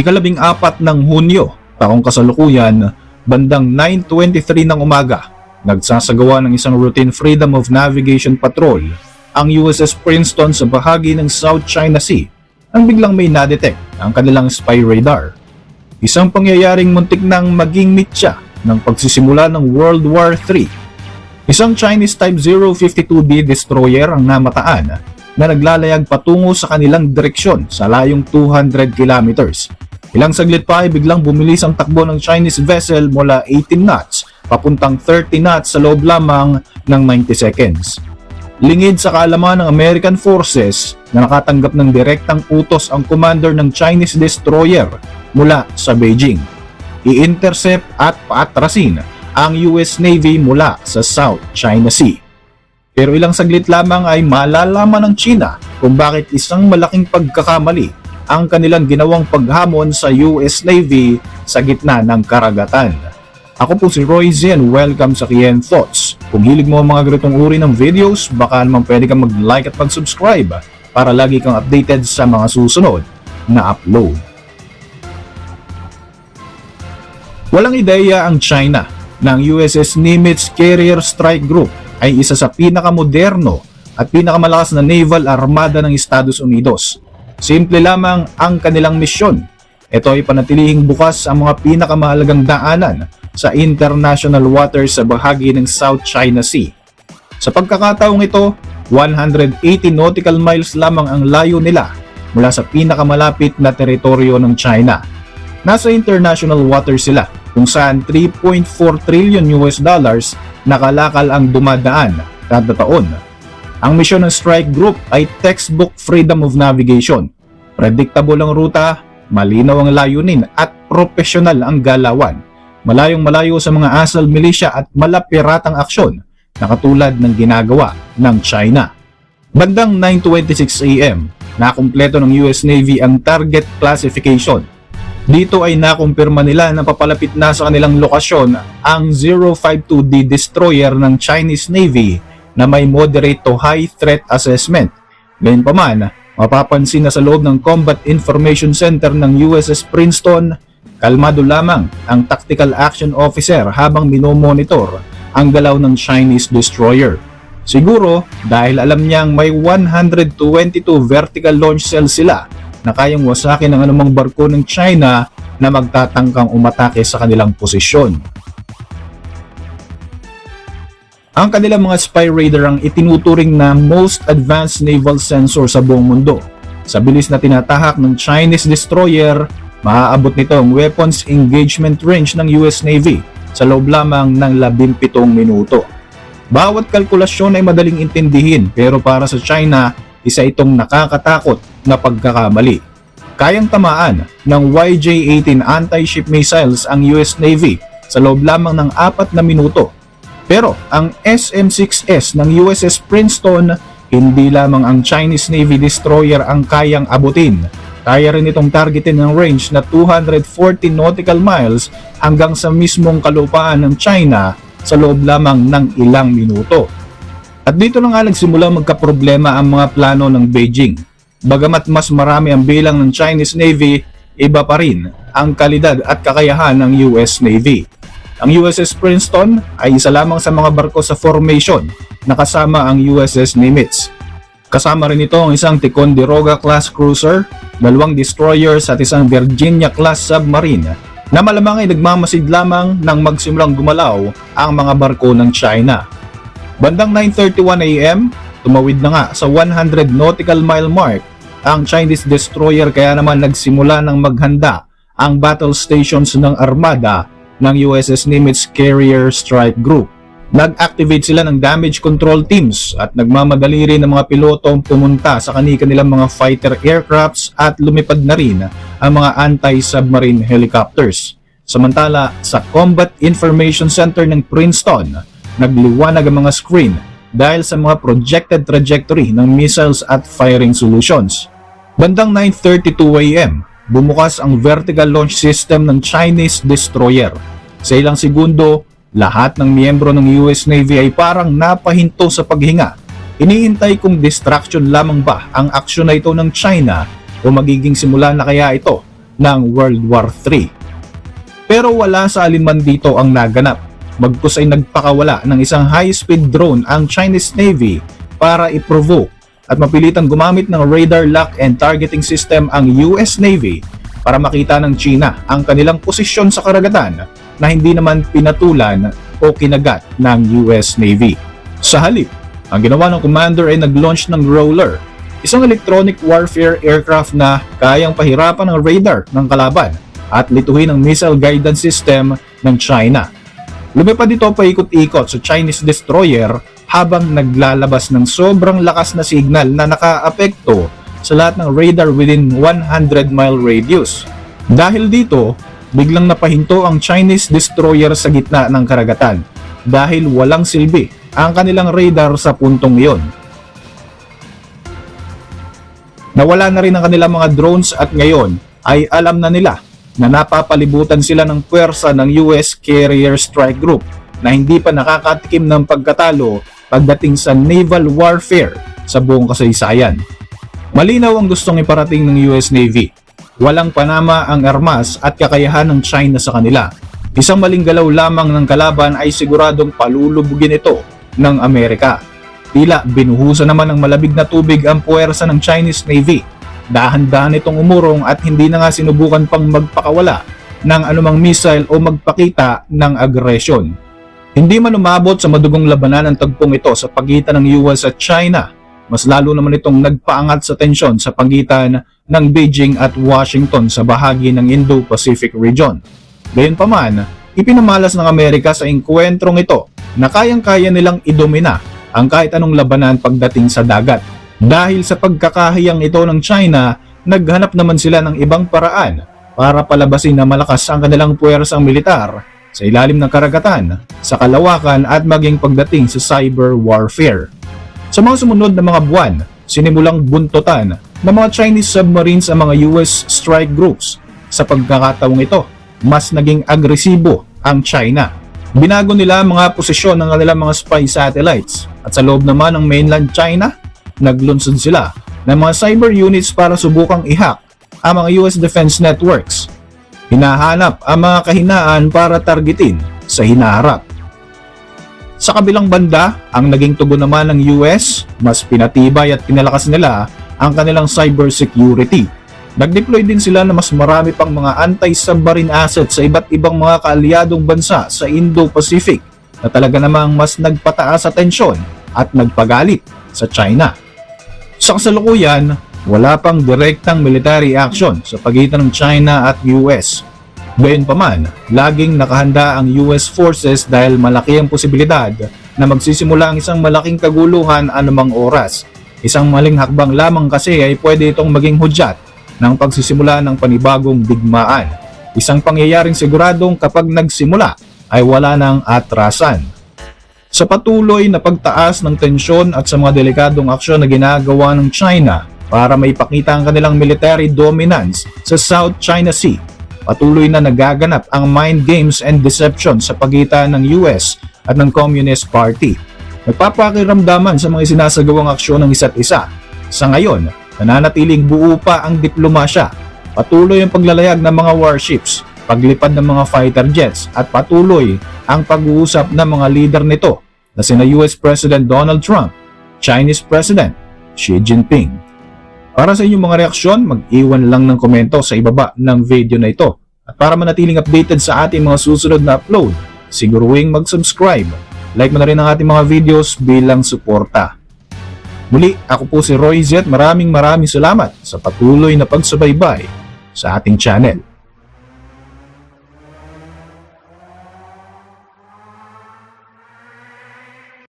Ikalabing apat ng Hunyo, taong kasalukuyan, bandang 9.23 ng umaga, nagsasagawa ng isang routine Freedom of Navigation Patrol ang USS Princeton sa bahagi ng South China Sea nang biglang may nadetect ang kanilang spy radar. Isang pangyayaring muntik nang maging mitya ng pagsisimula ng World War III. Isang Chinese Type 052B destroyer ang namataan na naglalayag patungo sa kanilang direksyon sa layong 200 kilometers. Ilang saglit pa ay biglang bumilis ang takbo ng Chinese vessel mula 18 knots papuntang 30 knots sa loob lamang ng 90 seconds. Lingid sa kaalaman ng American forces na nakatanggap ng direktang utos ang commander ng Chinese destroyer mula sa Beijing. I-intercept at paatrasin ang US Navy mula sa South China Sea. Pero ilang saglit lamang ay malalaman ng China kung bakit isang malaking pagkakamali ang kanilang ginawang paghamon sa US Navy sa gitna ng karagatan. Ako po si Roy Zen, welcome sa Kien Thoughts. Kung hilig mo ang mga ganitong uri ng videos, baka naman pwede kang mag-like at mag-subscribe para lagi kang updated sa mga susunod na upload. Walang ideya ang China ng USS Nimitz Carrier Strike Group ay isa sa pinakamoderno at pinakamalakas na naval armada ng Estados Unidos. Simple lamang ang kanilang misyon. Ito ay panatilihing bukas ang mga pinakamahalagang daanan sa international waters sa bahagi ng South China Sea. Sa pagkakataong ito, 180 nautical miles lamang ang layo nila mula sa pinakamalapit na teritoryo ng China. Nasa international waters sila kung saan 3.4 trillion US dollars nakalakal ang dumadaan kada taon. Ang misyon ng Strike Group ay textbook freedom of navigation. Predictable ang ruta, malinaw ang layunin at profesional ang galawan. Malayong malayo sa mga asal militia at malapiratang aksyon na katulad ng ginagawa ng China. Bandang 9.26 AM, nakumpleto ng US Navy ang target classification dito ay nakumpirma nila na papalapit na sa kanilang lokasyon ang 052D destroyer ng Chinese Navy na may moderate to high threat assessment. Gayunpaman, mapapansin na sa loob ng Combat Information Center ng USS Princeton, kalmado lamang ang Tactical Action Officer habang minomonitor ang galaw ng Chinese destroyer. Siguro dahil alam niyang may 122 vertical launch cells sila na kayang wasakin ng anumang barko ng China na magtatangkang umatake sa kanilang posisyon. Ang kanilang mga spy radar ang itinuturing na most advanced naval sensor sa buong mundo. Sa bilis na tinatahak ng Chinese destroyer, maaabot nito ang weapons engagement range ng US Navy sa loob lamang ng 17 minuto. Bawat kalkulasyon ay madaling intindihin pero para sa China, isa itong nakakatakot na pagkakamali. Kayang tamaan ng YJ-18 anti-ship missiles ang US Navy sa loob lamang ng apat na minuto. Pero ang SM-6S ng USS Princeton, hindi lamang ang Chinese Navy destroyer ang kayang abutin. Kaya rin itong targetin ng range na 240 nautical miles hanggang sa mismong kalupaan ng China sa loob lamang ng ilang minuto. At dito na nga nagsimula magkaproblema ang mga plano ng Beijing. Bagamat mas marami ang bilang ng Chinese Navy, iba pa rin ang kalidad at kakayahan ng US Navy. Ang USS Princeton ay isa lamang sa mga barko sa formation na kasama ang USS Nimitz. Kasama rin ito ang isang Ticonderoga class cruiser, dalawang destroyers at isang Virginia class submarine na malamang ay nagmamasid lamang nang magsimulang gumalaw ang mga barko ng China. Bandang 9.31 AM, tumawid na nga sa 100 nautical mile mark ang Chinese destroyer kaya naman nagsimula ng maghanda ang battle stations ng armada ng USS Nimitz Carrier Strike Group. Nag-activate sila ng damage control teams at nagmamadali rin ng mga pilotong pumunta sa kanilang mga fighter aircrafts at lumipad na rin ang mga anti-submarine helicopters. Samantala, sa Combat Information Center ng Princeton, nagliwanag ang mga screen dahil sa mga projected trajectory ng missiles at firing solutions. Bandang 9.32 AM, bumukas ang vertical launch system ng Chinese destroyer. Sa ilang segundo, lahat ng miyembro ng US Navy ay parang napahinto sa paghinga. Iniintay kung distraction lamang ba ang aksyon na ito ng China o magiging simula na kaya ito ng World War III. Pero wala sa alinman dito ang naganap. Magkus ay nagpakawala ng isang high-speed drone ang Chinese Navy para i-provoke at mapilitang gumamit ng radar lock and targeting system ang US Navy para makita ng China ang kanilang posisyon sa karagatan na hindi naman pinatulan o kinagat ng US Navy. Sa halip, ang ginawa ng commander ay nag-launch ng Roller, isang electronic warfare aircraft na kayang pahirapan ng radar ng kalaban at lituhin ang missile guidance system ng China. Lumipad ito paikot-ikot sa Chinese destroyer habang naglalabas ng sobrang lakas na signal na nakaapekto sa lahat ng radar within 100 mile radius. Dahil dito, biglang napahinto ang Chinese destroyer sa gitna ng karagatan dahil walang silbi ang kanilang radar sa puntong iyon. Nawala na rin ang kanilang mga drones at ngayon ay alam na nila na napapalibutan sila ng puwersa ng US Carrier Strike Group na hindi pa nakakatikim ng pagkatalo pagdating sa naval warfare sa buong kasaysayan. Malinaw ang gustong iparating ng US Navy. Walang panama ang armas at kakayahan ng China sa kanila. Isang maling galaw lamang ng kalaban ay siguradong palulubugin ito ng Amerika. Tila binuhusan naman ng malabig na tubig ang puwersa ng Chinese Navy. Dahan-dahan itong umurong at hindi na nga sinubukan pang magpakawala ng anumang missile o magpakita ng aggression. Hindi man umabot sa madugong labanan ang tagpong ito sa pagitan ng US at China, mas lalo naman itong nagpaangat sa tensyon sa pagitan ng Beijing at Washington sa bahagi ng Indo-Pacific region. Gayunpaman, ipinamalas ng Amerika sa engkwentrong ito na kayang-kaya nilang idomina ang kahit anong labanan pagdating sa dagat. Dahil sa pagkakahiyang ito ng China, naghanap naman sila ng ibang paraan para palabasin na malakas ang kanilang puwersang militar sa ilalim ng karagatan, sa kalawakan at maging pagdating sa cyber warfare. Sa mga sumunod na mga buwan, sinimulang buntutan ng mga Chinese submarines ang mga US strike groups. Sa pagkakataong ito, mas naging agresibo ang China. Binago nila ang mga posisyon ng kanilang mga spy satellites at sa loob naman ng mainland China, naglunsod sila ng mga cyber units para subukang i-hack ang mga US defense networks. Hinahanap ang mga kahinaan para targetin sa hinaharap. Sa kabilang banda, ang naging tugon naman ng US, mas pinatibay at pinalakas nila ang kanilang cybersecurity. Nag-deploy din sila na mas marami pang mga anti-submarine assets sa iba't ibang mga kaalyadong bansa sa Indo-Pacific na talaga namang mas nagpataas sa tensyon at nagpagalit sa China. Sa kasalukuyan, wala pang direktang military action sa pagitan ng China at US. Gayunpaman, laging nakahanda ang US forces dahil malaki ang posibilidad na magsisimula ang isang malaking kaguluhan anumang oras. Isang maling hakbang lamang kasi ay pwede itong maging hudyat ng pagsisimula ng panibagong digmaan. Isang pangyayaring siguradong kapag nagsimula ay wala ng atrasan. Sa patuloy na pagtaas ng tensyon at sa mga delikadong aksyon na ginagawa ng China para maipakita ang kanilang military dominance sa South China Sea, patuloy na nagaganap ang mind games and deception sa pagitan ng US at ng Communist Party. Nagpapakiramdaman sa mga sinasagawang aksyon ng isa't isa. Sa ngayon, nananatiling buo pa ang diplomasya, patuloy ang paglalayag ng mga warships, paglipad ng mga fighter jets at patuloy ang pag-uusap ng mga leader nito na sina US President Donald Trump, Chinese President Xi Jinping. Para sa inyong mga reaksyon, mag-iwan lang ng komento sa ibaba ng video na ito. At para manatiling updated sa ating mga susunod na upload, siguruing mag-subscribe. Like mo na rin ang ating mga videos bilang suporta. Muli, ako po si Roy Z. Maraming maraming salamat sa patuloy na pagsubaybay sa ating channel.